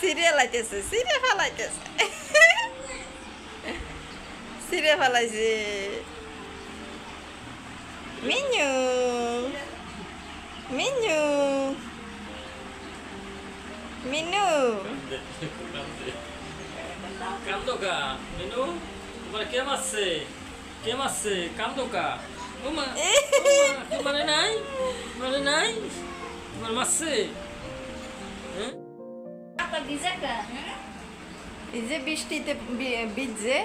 Serial আইতেছে সিরে ফালাইতেছে সিরে ফালাইছে মিনু মিনু মিনু কান্দো কা মিনু তোমার কে মারছে কে মারছে কান্দো কা ওমা তোমার নাই তোমার নাই তোমার মারছে এই যে বৃষ্টিতে ভিজছে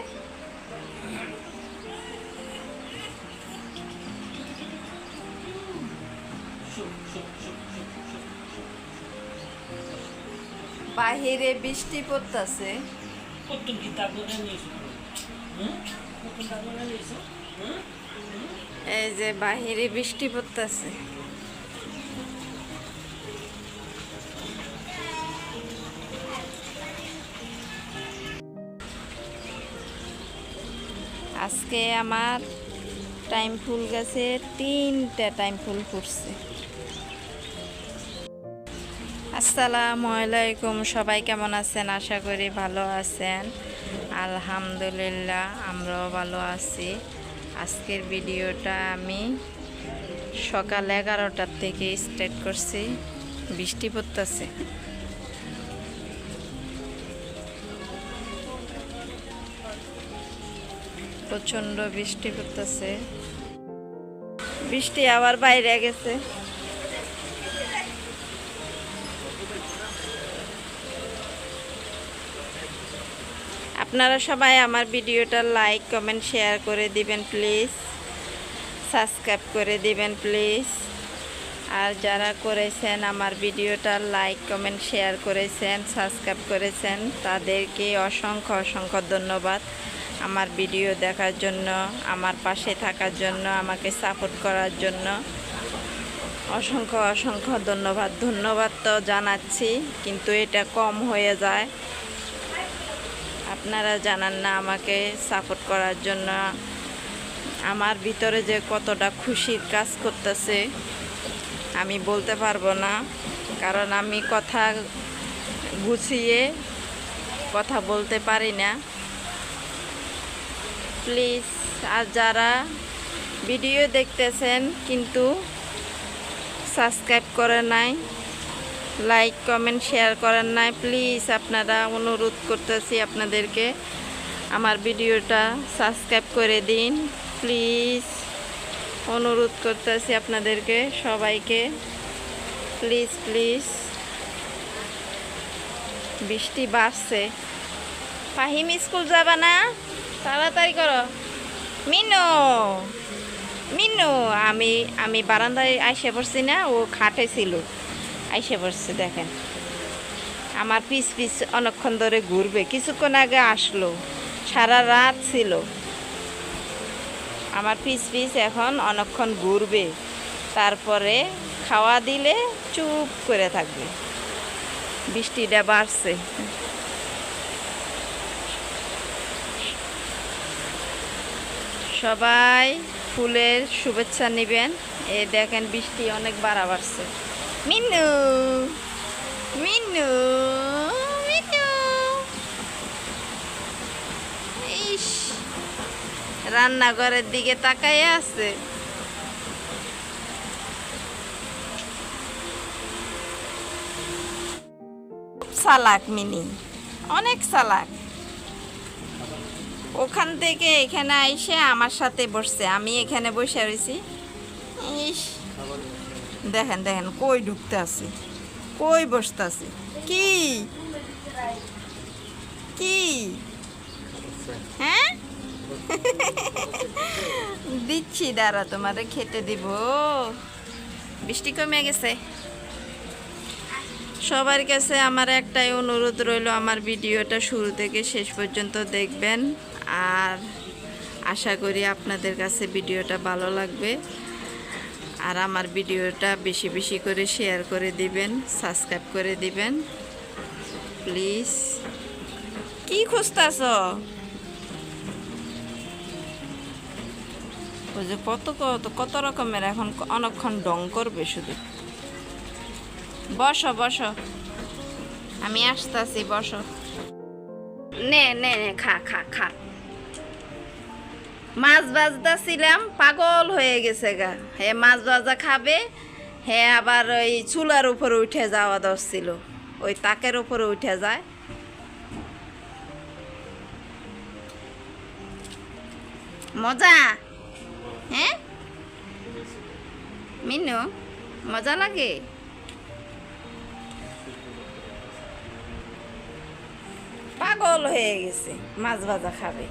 বাহিরে বৃষ্টি পড়তেছে। কত গীতা করে নিয়েছো এই যে বাহিরে বৃষ্টি পড়তেছে। আজকে আমার টাইম ফুল গাছে, তিনটা টাইম ফুল ফুটছে। আসসালামু আলাইকুম, সবাই কেমন আছেন? আশা করি ভালো আছেন। আলহামদুলিল্লাহ, আমরাও ভালো আছি। আজকের ভিডিওটা আমি সকাল এগারোটার থেকে স্টার্ট করছি। বৃষ্টি পড়তেছে। প্রচণ্ড বৃষ্টি পড়তেছে। বৃষ্টি আবার বাইরে গেছে। আপনারা সবাই আমার ভিডিওটা লাইক, কমেন্ট, শেয়ার করে দিবেন প্লিজ। সাবস্ক্রাইব করে দিবেন প্লিজ। আর যারা করেছেন আমার ভিডিওটা লাইক, কমেন্ট, শেয়ার করেছেন, সাবস্ক্রাইব করেছেন, তাদেরকে অসংখ্য অসংখ্য ধন্যবাদ। আমার ভিডিও দেখার জন্য, আমার পাশে থাকার জন্য, আমাকে সাপোর্ট করার জন্য। অসংখ্য অসংখ্য ধন্যবাদ। ধন্যবাদ তো জানাচ্ছি, কিন্তু এটা কম হয়ে যায়। আপনারা জানান না আমাকে সাপোর্ট করার জন্য। আমার ভিতরে যে কতটা খুশির কাজ করতেছে, আমি বলতে পারব না। কারণ আমি কথা গুছিয়ে কথা বলতে পারি না। প্লিজ, আর যারা ভিডিও দেখতেছেন কিন্তু সাবস্ক্রাইব করে নাই, লাইক, কমেন্ট, শেয়ার করেন নাই, প্লিজ আপনারা অনুরোধ করতেছি আপনাদেরকে আমার ভিডিওটা সাবস্ক্রাইব করে দিন। প্লিজ অনুরোধ করতেছি আপনাদেরকে সবাইকে। Please please. বৃষ্টি বাড়ছে। ফাহিম স্কুল যাবা না? তাড়াতাড়ি করো। মিনু মিনু, আমি আমি বারান্দায় আইসে পড়ছি না, ও খাটে ছিল। আইসে পড়ছে, দেখেন। আমার পিস পিস অনেকক্ষণ ধরে ঘুরবে। কিছুক্ষণ আগে আসলো। সারা রাত ছিল। আমার পিস পিস এখন অনেকক্ষণ ঘুরবে। তারপরে খাওয়া দিলে চুপ করে থাকবে। বৃষ্টিটা বাড়ছে। সবাই ফুলের শুভেচ্ছা নেবেন। এ দেখেন বৃষ্টি অনেক বাড়া বাড়ছে। মিনু মিনু মিনু ইস, রান্নাঘরের দিকে তাকাই আছে। সালাক, মিনি। অনেক সালাক। ওখান থেকে এখানে আইসে আমার সাথে বসছে। আমি এখানে বসে রয়েছি। ইস, দেখেন দেখেন, কই ঢুকতে আছি? কই বসতে আছি? কি? কি? হ্যাঁ? দিচ্ছি, দাঁড়া, তোমারে খেতে দিব। বৃষ্টি কমে গেছে। সবার কাছে আমার একটাই অনুরোধ রইল, আমার ভিডিওটা শুরু থেকে শেষ পর্যন্ত দেখবেন। আর আশা করি আপনাদের কাছে ভিডিওটা ভালো লাগবে। আর আমার ভিডিওটা বেশি বেশি করে শেয়ার করে দিবেন, সাবস্ক্রাইব করে দিবেন। প্লিজ। কি খুঁজতেছ? ওই যে কত কত কত রকমের এখন অনেকক্ষণ ডং করবে শুধু। বসো বসো। আমি আসতেছি, বসো। নে নে খা খা খা। মাছ ভাজতেছিলাম, পাগল হয়ে গেছে গা। হে মাছ ভাজা খাবে, হে আবার ওই চুলার উপরে উঠে যাওয়া দরছিল ওই তাকের উপরে উঠে যায়। মজা? হ্যাঁ? মিনু, মজা লাগে? পাগল হয়ে গেছে মাছ ভাজা খাবে।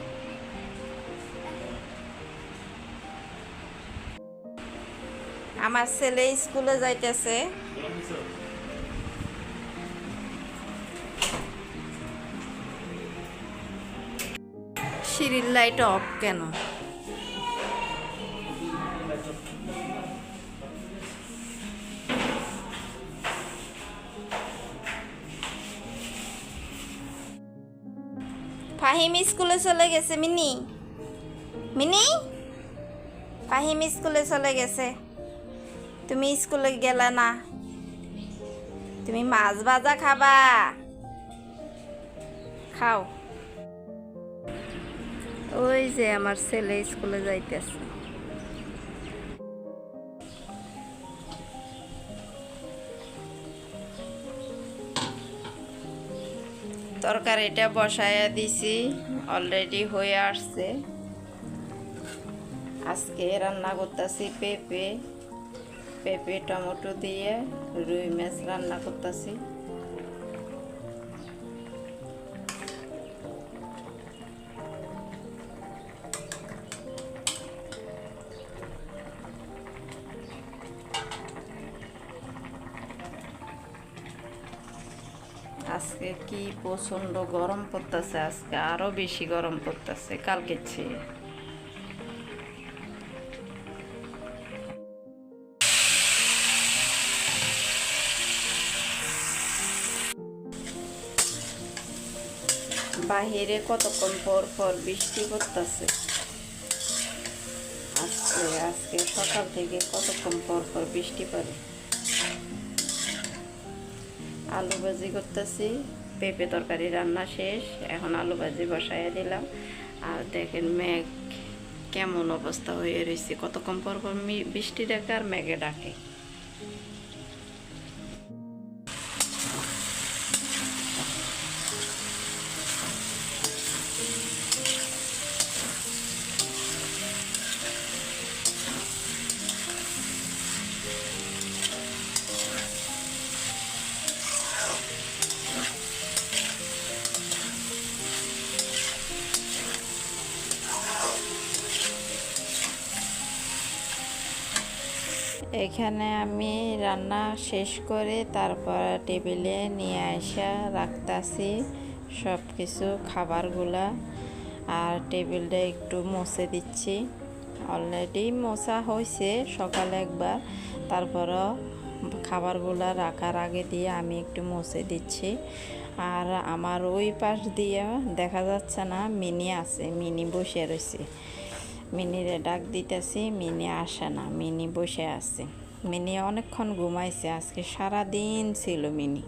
আমার ছেলে স্কুলে যাইতেছে। সিঁড়ির লাইট অফ কেন? ফাহিম স্কুলে চলে গেছে, মিনি। মিনি? ফাহিম স্কুলে চলে গেছে। তুমি স্কুলে গেলে না। তুমি মাছ ভাজা খাবা। খাও। ওই যে আমার ছেলে স্কুলে যাইতেছে। তরকারিটা বসায়া দিছি অলরেডি হয়ে আসছে। আজকে রান্না করতেছি পেঁপে পেঁপে, টমেটো দিয়ে রুই মাছ রান্না করতেছি। আজকে কি প্রচণ্ড গরম পড়তেছে আজকে? আরও বেশি গরম পড়তেছে, কালকে চেয়ে বাহিরে কতক্ষণ পর পর বৃষ্টি পড়তেছে? আজকে আজকে সকাল থেকে কতক্ষণ পর পর বৃষ্টি পড়ে? আলু ভাজি করতেছি। পেঁপে তরকারি রান্না শেষ। এখন আলু ভাজি বসাইয়া দিলাম। আর দেখেন মেঘ কেমন অবস্থা হয়ে রয়েছে কতক্ষণ পর বৃষ্টি ডাকে আর মেঘে ডাকে। এখানে আমি রান্না শেষ করে তারপর টেবিলে নিয়ে আসা রাখতাছি সব কিছু খাবারগুলা। আর টেবিলটা একটু মুছে দিচ্ছি। অলরেডি মোছা হয়েছে সকালে একবার। তারপরও খাবারগুলা রাখার আগে দিয়ে আমি একটু মুছে দিচ্ছি। আর আমার ওই পাশ দিয়ে দেখা যাচ্ছে না, মিনি আছে, মিনি বসে রয়েছে মিনিরে ডাক দিতেছি মিনি আসে না মিনি বসে আছে। মিনি অনেকক্ষণ ঘুমাইছে আজকে সারা দিন ছিল মিনি।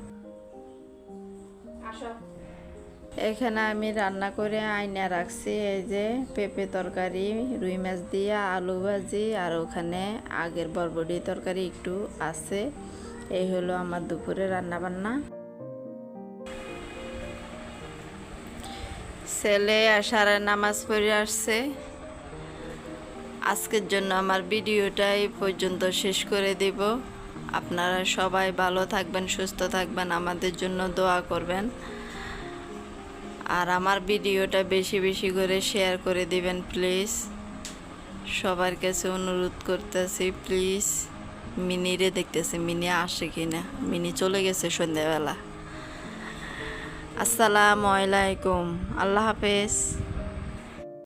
এখানে আমি রান্না করে আয়না রাখছি এই যে পেঁপে তরকারি রুই মাছ দিয়ে আলু ভাজি আর ওখানে আগের বরবটি তরকারি একটু আছে। এই হলো আমার দুপুরে রান্না বান্না ছেলে আসার নামাজ পড়ে আসছে। আজকের জন্য আমার ভিডিওটা এই পর্যন্ত শেষ করে দিব। আপনারা সবাই ভালো থাকবেন, সুস্থ থাকবেন, আমাদের জন্য দোয়া করবেন। আর আমার ভিডিওটা বেশি বেশি করে শেয়ার করে দিবেন প্লিজ সবার কাছে অনুরোধ করতেছি প্লিজ মিনি রে দেখতেছি, মিনি আসে কিনা। মিনি চলে গেছে সন্ধ্যাবেলা। আসসালামু আলাইকুম। আল্লাহ হাফেজ।